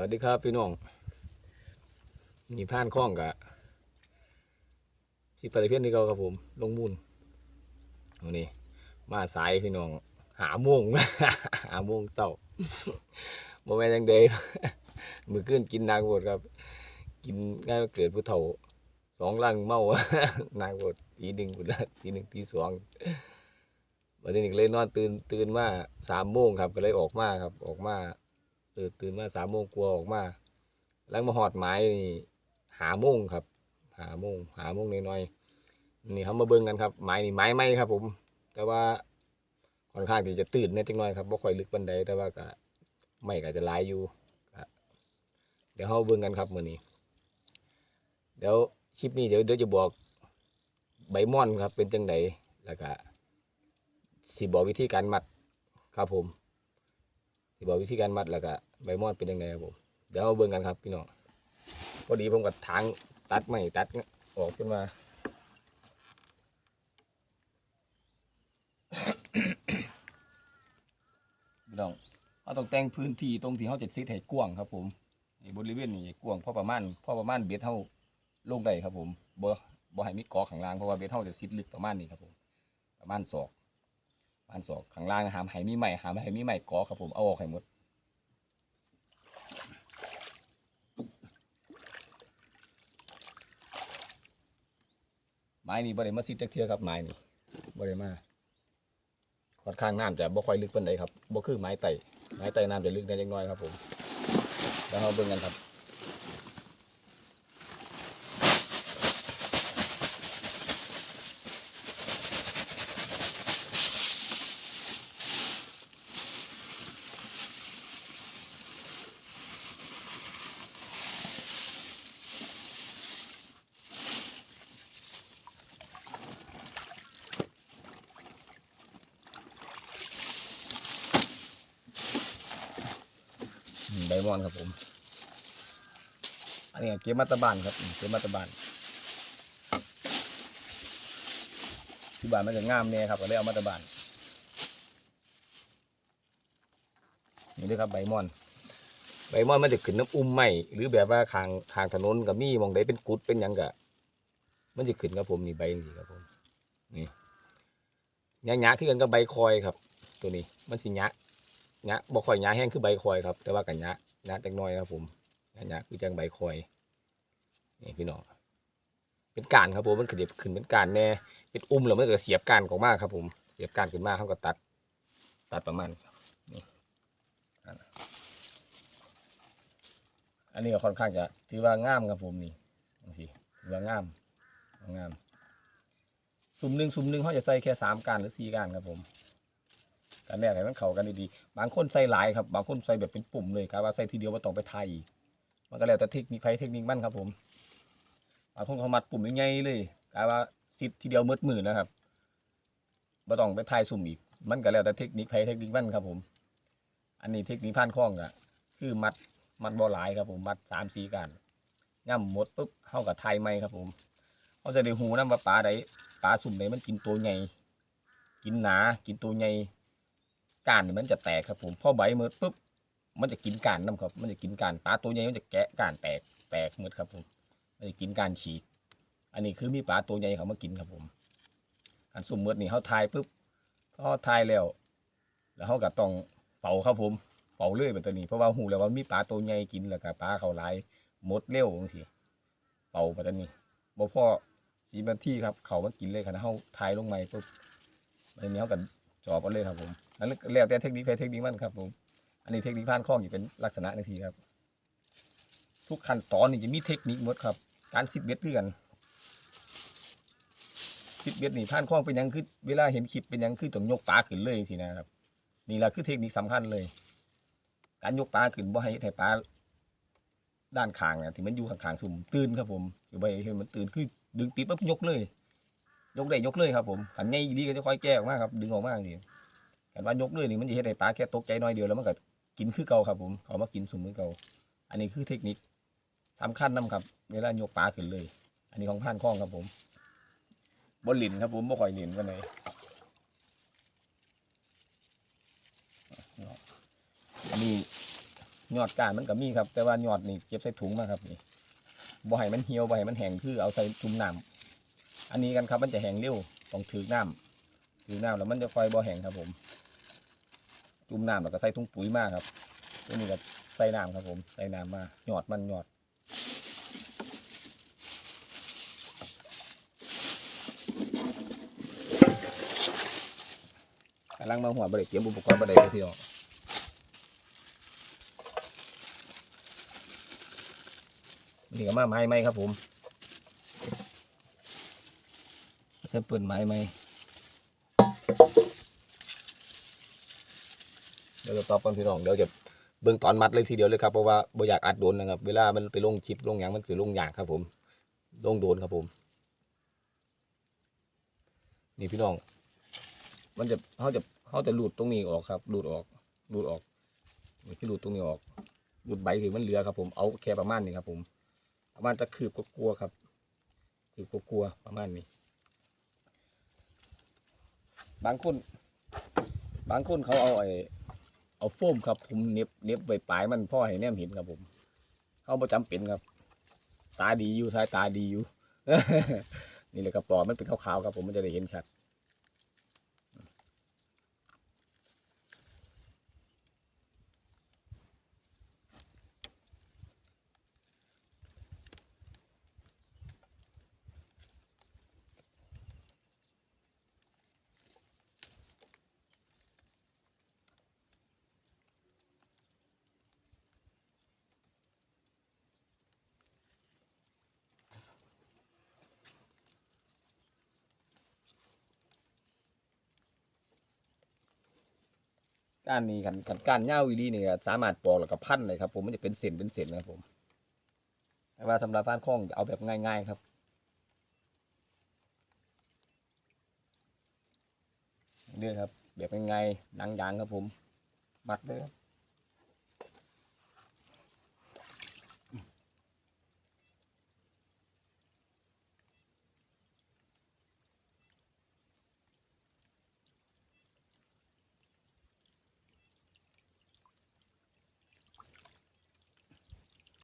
วัสดีครับพี่น้องนี่ผ่านคล้องกะสิปฏิเพียนที่เขาครับผม ลงมูลวันนี้มาสายพี่น้อง หาโมงหาโมงเศร้าโมแมนยังเดย์มือขึ้นกินนางบดครับ กินง่ายเกิดผู้เฒ่าสองลังเมานางบดทีหนึ่งบุละทีหนึ่งทีสองวันนี้ก็เลยนอนตื่นตื่นมาสามโมงครับก็เลยออกมาครับออกมา เออตื่นมาสามโมงกลัวออกมาแล้วมาหอดไม้นี่หาโมงครับ หาโมงหาโมงน้อยๆนี่เขามาเบิ่งกันครับไม้นี่ไม้ไหมครับ ผม แต่ว่าค่อนข้างที่จะตื่นนิดจังน้อยครับบ่ค่อยลึกปันใดแต่ว่าก็ไม่ก็จะลายอยู่เดี๋ยวเขาเบิ่งกันครับมื้อนี้ เดี๋ยวคลิปนี้เดี๋ยวเดี๋ยวจะบอกใบม่อนครับเป็นจังไดแล้วก็สิบอกวิธีการมัดครับผม ที่บอกวิธีการมัดแล้วก็ใบมอดเป็นยังไงครับผมเดี๋ยวมาเบิ่งกันครับพี่น้องพอดีผมกับทางตัดไม่ตัดออกขึ้นมาพี่น้องเราต้องแต่งพื้นที่ตรงที่เขาจะซิดให้กว้างครับ ผมบริเวณนี้กว้างพอประมาณพอประมาณเบ็ดเท่าลงได้ครับผมบ่บ่ให้มีกาะข้างล่างเพราะว่าเบ็ดเท่าจะซิดลึกประมาณนี้ครับผมประมาณศอก ปาณศอกข้างล่างหามให้มีไม้หามให้มีไม้เกาะครับผมเอาออกให้หมดไม้นี่บ่ได้มาซิดจักเทื่อครับไม้นี่บ่ได้มาค่อนข้างน้ำจะบ่ค่อยลึกปานใดครับบ่คือไม้ไต่ไม้ไต่น้ำจะลึกได้เล็กน้อยครับผมแล้วเราเบิ่งกันครับ อื มใบมอนครับผม อันนี้เก็บมาตะบานครับเก็บมาตะบานที่บ้านมันจะงามแน่ครับก็เลยเอามาตะบานนี่ด้วยครับใบมอน ใบมอนมันจะขึ้นน้ำอุ้มใหม่หรือแบบว่าทางทางถนนกับมีมองใดเป็นกุดเป็นยังกะมันจะขึ้นครับผมนี่ใบนี่ครับผมนี่หยาๆที่กันกับใบคอยครับ ตัวนี้มันสิยาหยะบ่คอยยะแห้งคือใบคอยครับ แต่ว่ากันยะ หยะจักหน้อยครับผมหยะหยะคือจังใบคอยนี่พี่น้องเป็นการครับผมมันขยับขึ้นเป็นการแน่เป็นอุ้มแล้วมันก็เสียบการออกมาครับผมเสียบการขึ้นมาเขาก็ตัด ตัดประมาณนี่อันนี้ก็ค่อนข้างจะถือว่างามครับผมนี่ดูสิถือว่างามงามซุ่มหนึ่งซุ่มหนึ่งเขาจะใส่แค่สามการหรือสี่การครับผม การแรกให้มันเข้ากันดีๆบางคนใส่หลายครับบางคนใส่แบบเป็นปุ่มเลยครับว่าใส่ทีเดียวว่าต้องไปไทยอีกมันก็แล้วแต่เทคนิคไฟเทคนิคมันครับผมบางคนเขามัดปุ่มใหญ่ๆเลยกลายว่าซิดทีเดียวมืดมือนะครับบ่ต้องไปไทยสุ่มอีก มันก็แล้วแต่เทคนิคไฟเทคนิคมันครับผม อันนี้เทคนิคผ่านคล้องก็คือมัดมัดบ่หลายครับผมมัดสามสี่กันย่ำหมดปุ๊บเฮากับไทยไหมครับผมเขาจะได้หูนํว่าปลาใดปลาสุ่มใดมันกินตัวใหญ่กินหนา กินตัวใหญ่ ก้านนี่มันจะแตกครับผมพอใบมืดปุ๊บมันจะกินก้านน้ำครับ มันจะกินก้านปลาตัวใหญ่มันจะแกะก้านแตกแตกหมดครับผมมันจะกินก้านฉีก อันนี้คือมีปลาตัวใหญ่เขามากินครับผมอันสุ่มมืดนี่เขาทายปุ๊บพอทายแล้ว แล้วเขาก็ต้องเฝ้าครับผมเฝ้าเรื่อยแบบตัวนี้เพราะว่าหูแล้วว่ามีปลาตัวใหญ่กินแล้วก็ปลาเขาหลายหมดเร็วจังซี่เฝ้าแบบตัวนี้บ่พ่อสีนาทีครับ เขามากินเลยขณะเขาทายลงไม้ปุ๊บอันนี้เขาก็ จอบเอาเลยครับผมนั่นแล้วแต่เทคนิคไปเทคนิคมันครับผม อันนี้เทคนิคผ่านข้องอยู่เป็นลักษณะนาทีครับ ทุกขั้นตอนนี่จะมีเทคนิคหมดครับ การซิดเบ็ดคือนซิดเบ็ดนี่ผ่านข้องเป็นยังคือเวลาเห็นคลิปเป็นยังคือต้องยกปลาขึ้นเลยสินะครับ นี่แหละคือเทคนิคสำคัญเลย การยกปลาขึ้นบ่ให้ให้ปลาด้านข้างนะที่มันอยู่ข้างๆสุ่มตื่นครับผมอยู่ไปให้มันตื่นคือดึงปิดปุ๊บยกเลย ยกได้ยกเลยครับผมขันใหญ่ดีก็จะค่อยแก้ออกมาครับ ดึงออกมาดีแต่ว่ายกเลยนี่มันจะเฮ็ดให้ปลาแค่ตกใจน้อยเดียวแล้วมันก็กินคือเก่าครับ ผมเขามากินสุ่มคือเก่า อันนี้คือเทคนิคสำคัญนํครับ เวลายกปลาขึ้นเลย อันนี้ของผ่านคล้องครับผมบนหลินครับผมบ่ค่อยหลินกันเลยอันนี้ยอดก้านมันก็มีครับ แต่ว่ายอดนี่เก็บใส่ถุงมาครับนี่บ่ให้มันเหี่ยวบ่ให้มันแห้งคือเอาใส่ถุงน้ำ อันนี้กันครับมันจะแห้งเร็วต้องถือน้ำถือน้ำแล้วมันจะค่อยบ่แห้งครับผม จุ่มน้ำแล้วก็ใส่ถุงปุ๋ยมากครับตัวนี้ก็ใส่น้ำครับผม ใส่น้ำมาหยอดมันหยอดกำลังมาหัวบริเตรียมอุปกรณ์บริเพี่น้องนี่ก็มาไม้ไหมครับผม ใช้ปืนไม้ไหมเดี๋ยวจะตอบก่อนพี่น้องเดี๋ยวจะเบิ่งตอนมัดเลยทีเดียวเลยครับเพราะว่าบ่อยากอัดโดนนะครับ เวลามันไปลงชิปลงหยังมันสิลงยากครับผม ลงโดนครับผม นี่พี่น้อง มันจะเขาจะเขาจะหลุดตรงนี้ออกครับหลุดออกหลุดออกนี่คือหลุดตรงนี้ออกหลุดใบคือมันเหลือครับผมเอาแค่ประมาณนี้ครับผมประมาณจะคืบกลัวครับคืบกลัวประมาณนี้ บางคน บางคนเขาเอาไอ้เอาโฟมครับผมเน็บเน็บใบปลายมันพ่อให้แนมเห็นครับผมเขาประจำเป็นครับ ตาดีอยู่สายตาดีอยู่ นี่เลยครับปอมันเป็นขาวๆครับผมมันจะได้เห็นชัด ก้านนี้กันกันก้านเง่าอีดีนี่ก็สามารถปอกแล้วก็พันเลยครับ ผมมันจะเป็นเส้นเป็นเส้นนะครับผมแต่ว่าสำหรับฟ้านคล้องเอาแบบง่าย ๆ ครับเรื่อยครับแบบง่ายๆหนังยางครับผม มัดเลยครับ